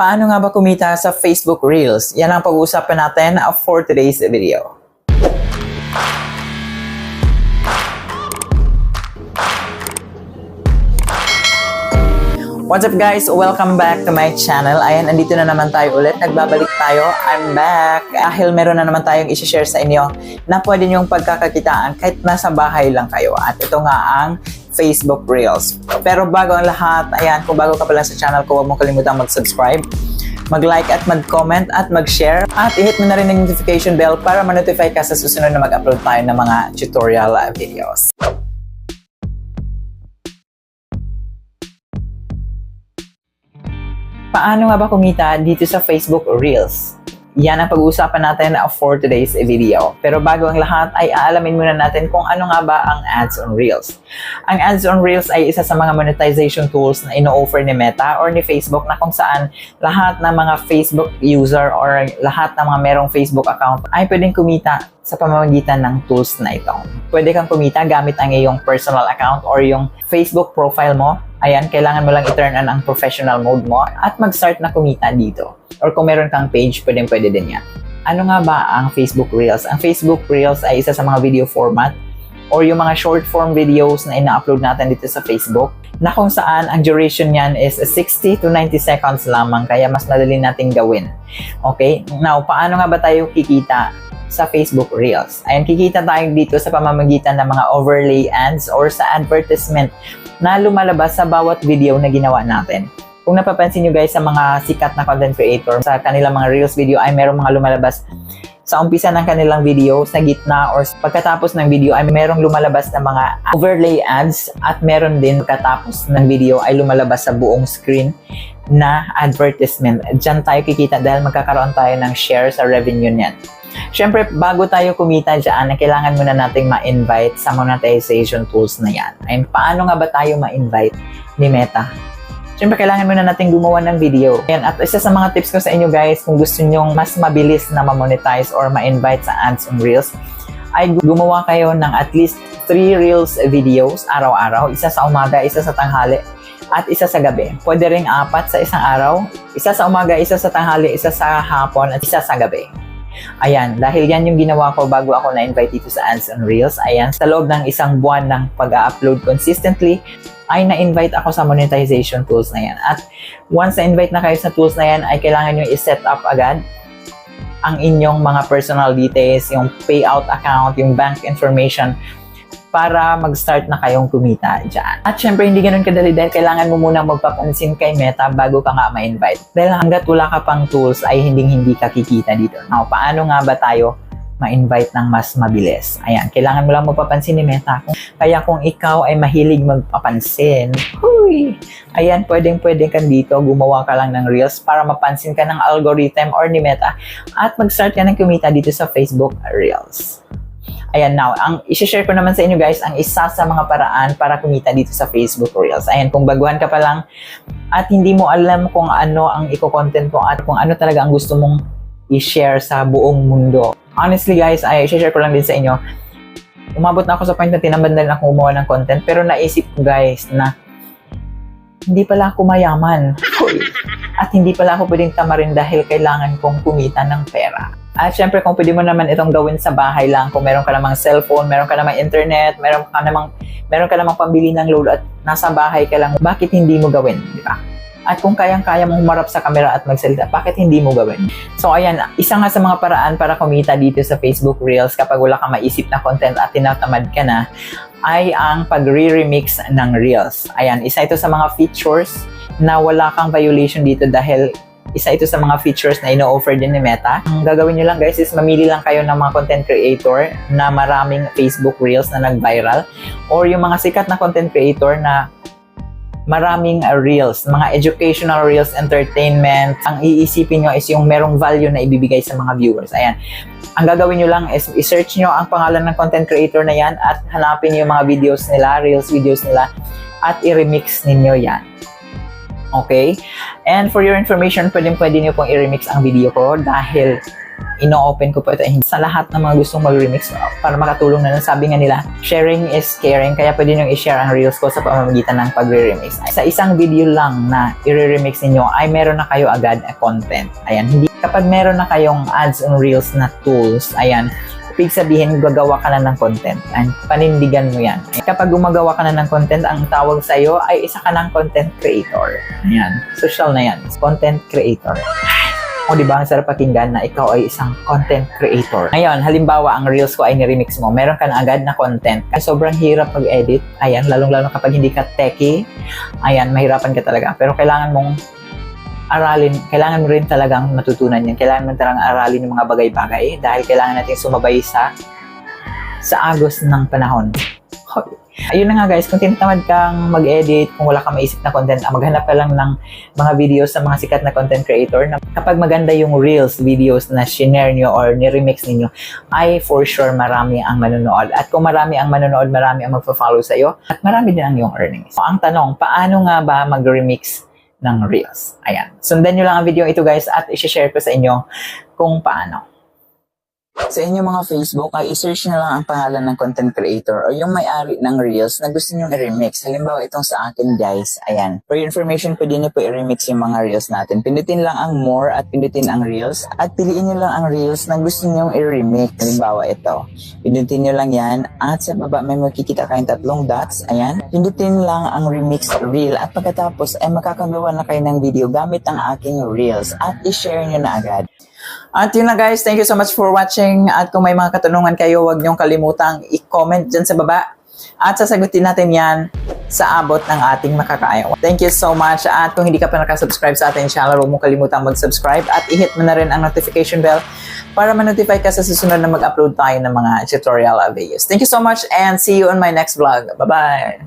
Paano nga ba kumita sa Facebook Reels? Yan ang pag-uusapan natin for today's video. What's up guys? Welcome back to my channel. Ayan, andito na naman tayo ulit. Nagbabalik tayo. I'm back. Dahil meron na naman tayong isi-share sa inyo na pwede niyong pagkakakitaan kahit nasa bahay lang kayo. At ito nga ang Facebook Reels. Pero bago ang lahat, ayan, kung bago ka pa lang sa channel ko, huwag mong kalimutang mag-subscribe mag-like at mag-comment at mag-share at i-hit mo na rin ang notification bell para ma-notify ka sa susunod na mag-upload tayo ng mga tutorial videos. Paano nga ba kumita dito sa Facebook Reels? Yan ang pag-uusapan natin for today's video. Pero bago ang lahat ay aalamin muna natin kung ano nga ba ang Ads on Reels. Ang Ads on Reels ay isa sa mga monetization tools na ino-offer ni Meta or ni Facebook na kung saan lahat ng mga Facebook user or lahat ng mga merong Facebook account ay pwedeng kumita sa pamamagitan ng tools na ito. Pwede kang kumita gamit ang iyong personal account or yung Facebook profile mo. Ayan, kailangan mo lang i-turn on ang professional mode mo at mag-start na kumita dito. Or kung meron kang page, pwedeng pwede din yan. Ano nga ba ang Facebook Reels? Ang Facebook Reels ay isa sa mga video format or yung mga short form videos na ina-upload natin dito sa Facebook na kung saan ang duration niyan is 60 to 90 seconds lamang kaya mas madali nating gawin. Okay? Now, paano nga ba tayo kikita sa Facebook Reels. Ayan, kikita tayo dito sa pamamagitan ng mga overlay ads or sa advertisement na lumalabas sa bawat video na ginawa natin. Kung napapansin nyo guys sa mga sikat na content creator, sa kanilang mga Reels video ay merong mga lumalabas sa umpisa ng kanilang video, sa gitna or pagkatapos ng video ay merong lumalabas na mga overlay ads at meron din pagkatapos ng video ay lumalabas sa buong screen na advertisement. Diyan tayo kikita dahil magkakaroon tayo ng share sa revenue niyan. Siyempre, bago tayo kumita dyan, kailangan muna nating ma-invite sa monetization tools na yan. Ay, paano nga ba tayo ma-invite ni Meta? Siyempre, kailangan muna natin gumawa ng video. Yan, at isa sa mga tips ko sa inyo guys, kung gusto nyong mas mabilis na ma-monetize or ma-invite sa ads on Reels, ay gumawa kayo ng at least 3 Reels videos araw-araw. Isa sa umaga, isa sa tanghali, at isa sa gabi. Pwede ring apat sa isang araw. Isa sa umaga, isa sa tanghali, isa sa hapon, at isa sa gabi. Ayan, dahil yan yung ginawa ko bago ako na-invite dito sa Ads on Reels. Ayan, sa loob ng isang buwan ng pag-upload consistently, ay na-invite ako sa monetization tools na yan. At once na-invite na kayo sa tools na yan, ay kailangan nyo i-set up agad ang inyong mga personal details, yung payout account, yung bank information para mag-start na kayong kumita dyan. At syempre, hindi ganun kadali dahil kailangan mo muna magpapansin kay Meta bago ka nga ma-invite. Dahil hanggat wala ka pang tools ay hindi-hindi ka kikita dito. Now, paano nga ba tayo ma-invite ng mas mabilis? Ayan, kailangan mo lang magpapansin ni Meta. Kaya kung ikaw ay mahilig magpapansin, huy, ayan, pwedeng-pwede ka dito, gumawa ka lang ng Reels para mapansin ka ng algorithm or ni Meta at mag-start ka ng kumita dito sa Facebook Reels. Ayan, now, ang isi-share ko naman sa inyo guys, ang isa sa mga paraan para kumita dito sa Facebook Reels. Ayan, kung baguhan ka pa lang at hindi mo alam kung ano ang i-content mo at kung ano talaga ang gusto mong i-share sa buong mundo. Honestly guys, ay i-share ko lang din sa inyo. Umabot na ako sa point na tinamad na ako gumawa ng content pero naisip ko guys na hindi pala ako mayaman. At hindi pala ako pwedeng tamarin dahil kailangan kong kumita ng pera. At syempre, kung pwede mo naman itong gawin sa bahay lang, kung meron ka namang cellphone, meron ka namang internet, meron ka namang, meron ka namang pambili ng load at nasa bahay ka lang, bakit hindi mo gawin, di ba? At kung kayang-kaya mong humarap sa camera at magsalita, bakit hindi mo gawin? So ayan, isa nga sa mga paraan para kumita dito sa Facebook Reels kapag wala kang maisip na content at tinatamad ka na, ay ang pag-re-remix ng Reels. Ayan, isa ito sa mga features na wala kang violation dito dahil isa ito sa mga features na ino-offer din ni Meta. Ang gagawin nyo lang guys is mamili lang kayo ng mga content creator na maraming Facebook Reels na nag-viral or yung mga sikat na content creator na maraming uh, reels, mga educational reels, entertainment. Ang iisipin nyo is yung merong value na ibibigay sa mga viewers. Ayan. Ang gagawin nyo lang is i-search nyo ang pangalan ng content creator na yan at hanapin yung mga videos nila, reels videos nila at i-remix ninyo yan. Okay? And for your information, pwedeng pwede nyo pong i-remix ang video ko dahil ino-open ko po ito sa lahat ng mga gustong mag-remix para makatulong na lang. Sabi nga nila, sharing is caring, kaya pwede nyo i-share ang reels ko sa pamamagitan ng pagre-remix. Sa isang video lang na i-remix ninyo ay meron na kayo agad na content. Ayan, hindi kapag meron na kayong ads on reels na tools, ayan, ibig sabihin gagawa ka na ng content. And panindigan mo yan. Kapag gumagawa ka na ng content, ang tawag sa iyo ay isa ka ng content creator. Ayan, social na yan. Content creator. O di ba ang sarap pakinggan na ikaw ay isang content creator. Ngayon, halimbawa ang reels ko ay ni-remix mo, meron ka na agad na content. Ay sobrang hirap mag-edit. Ayan, lalong-lalo kapag hindi ka techie. Ayan, mahirapan ka talaga. Pero kailangan mong aralin, kailangan mo rin talagang matutunan yan. Kailangan mo talagang aralin yung mga bagay-bagay dahil kailangan natin sumabay sa sa agos ng panahon. Hoy. Ayun na nga guys, kung tinatamad kang mag-edit, kung wala kang maisip na content, ah, maghanap ka lang ng mga videos sa mga sikat na content creator na kapag maganda yung reels videos na shinare nyo or ni-remix ninyo, ay for sure marami ang manonood. At kung marami ang manonood, marami ang magpa-follow sa'yo, at marami din ang yung earnings. So, ang tanong, paano nga ba mag-remix ng reels? Ayan. Sundan nyo lang ang video ito guys at isi-share ko sa inyo kung paano. Sa inyong mga Facebook ay i-search nyo lang ang pangalan ng content creator o yung may-ari ng Reels na gusto nyo i-remix. Halimbawa itong sa akin guys, ayan. For your information, pwede nyo po i-remix yung mga Reels natin. Pindutin lang ang more at pindutin ang Reels at piliin nyo lang ang Reels na gusto nyo i-remix. Halimbawa ito. Pindutin nyo lang yan at sa baba may makikita kayong tatlong dots. Ayan. Pindutin lang ang remix reel at pagkatapos ay makakagawa na kayo ng video gamit ang aking Reels at i-share nyo na agad. At yun na guys, thank you so much for watching. At kung may mga katanungan kayo, huwag niyong kalimutang i-comment dyan sa baba. At sasagutin natin yan sa abot ng ating makakaya. Thank you so much. At kung hindi ka pa nakasubscribe sa ating channel, huwag mong kalimutang mag-subscribe at i-hit mo na rin ang notification bell para ma-notify ka sa susunod na mag-upload tayo ng mga tutorial videos. Thank you so much and see you on my next vlog. Bye-bye!